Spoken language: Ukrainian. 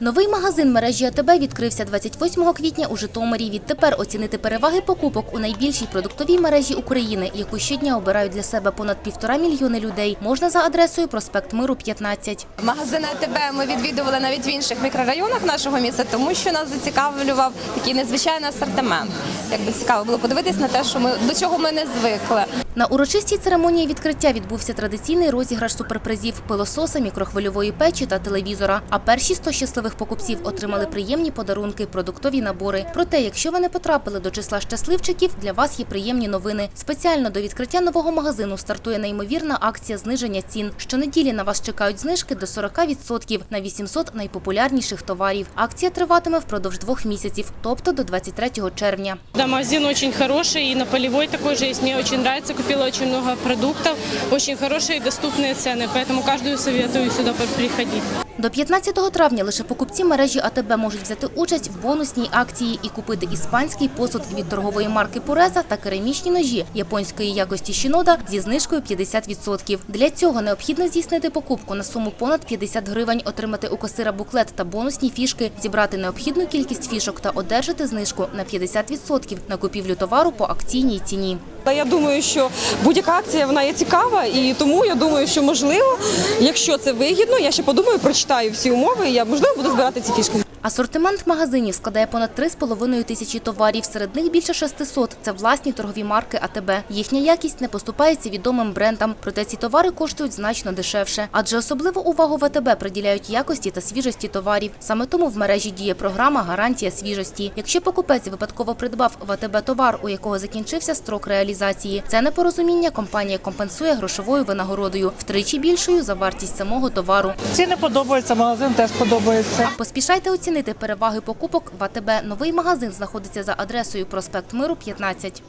Новий магазин мережі АТБ відкрився 28 квітня у Житомирі. Відтепер оцінити переваги покупок у найбільшій продуктовій мережі України, яку щодня обирають для себе понад півтора мільйони людей, можна за адресою проспект Миру 15. Магазини АТБ ми відвідували навіть в інших мікрорайонах нашого міста, тому що нас зацікавлював такий незвичайний асортимент. Якби цікаво було подивитись на те, що ми до чого ми не звикли. На урочистій церемонії відкриття відбувся традиційний розіграш суперпризів пилососа, мікрохвильової печі та телевізора. А перші 100 щасливих покупців отримали приємні подарунки, продуктові набори. Проте, якщо ви не потрапили до числа щасливчиків, для вас є приємні новини. Спеціально до відкриття нового магазину стартує неймовірна акція зниження цін. Щонеділі на вас чекають знижки до 40% на 800 найпопулярніших товарів. Акція триватиме впродовж двох місяців, тобто до 23 червня. Да, магазин очень хороший, и на полевой такой же есть. Мне очень нравится, купила очень много продуктов, очень хорошие и доступные цены, поэтому каждую советую сюда приходить. До 15 травня лише покупці мережі АТБ можуть взяти участь в бонусній акції і купити іспанський посуд від торгової марки Пуреза та керамічні ножі японської якості Щінода зі знижкою 50%. Для цього необхідно здійснити покупку на суму понад 50 гривень, отримати у касира буклет та бонусні фішки, зібрати необхідну кількість фішок та одержати знижку на 50% на купівлю товару по акційній ціні. Я думаю, що будь-яка акція вона є цікава, і тому я думаю, що можливо, якщо це вигідно, я ще подумаю, прочитаю всі умови, і я можливо буду збирати ці фішки. Асортимент магазинів складає понад 3,5 тисячі товарів. Серед них більше 600 – це власні торгові марки АТБ. Їхня якість не поступається відомим брендам, проте ці товари коштують значно дешевше. Адже особливу увагу в АТБ приділяють якості та свіжості товарів. Саме тому в мережі діє програма «Гарантія свіжості». Якщо покупець випадково придбав в АТБ товар, у якого закінчився строк реалізації, це непорозуміння компанія компенсує грошовою винагородою втричі більшою за вартість самого товару. Ціни подобаються, магазин теж подобається. Поспішайте оцінити переваги покупок в АТБ. Новий магазин знаходиться за адресою проспект Миру 15.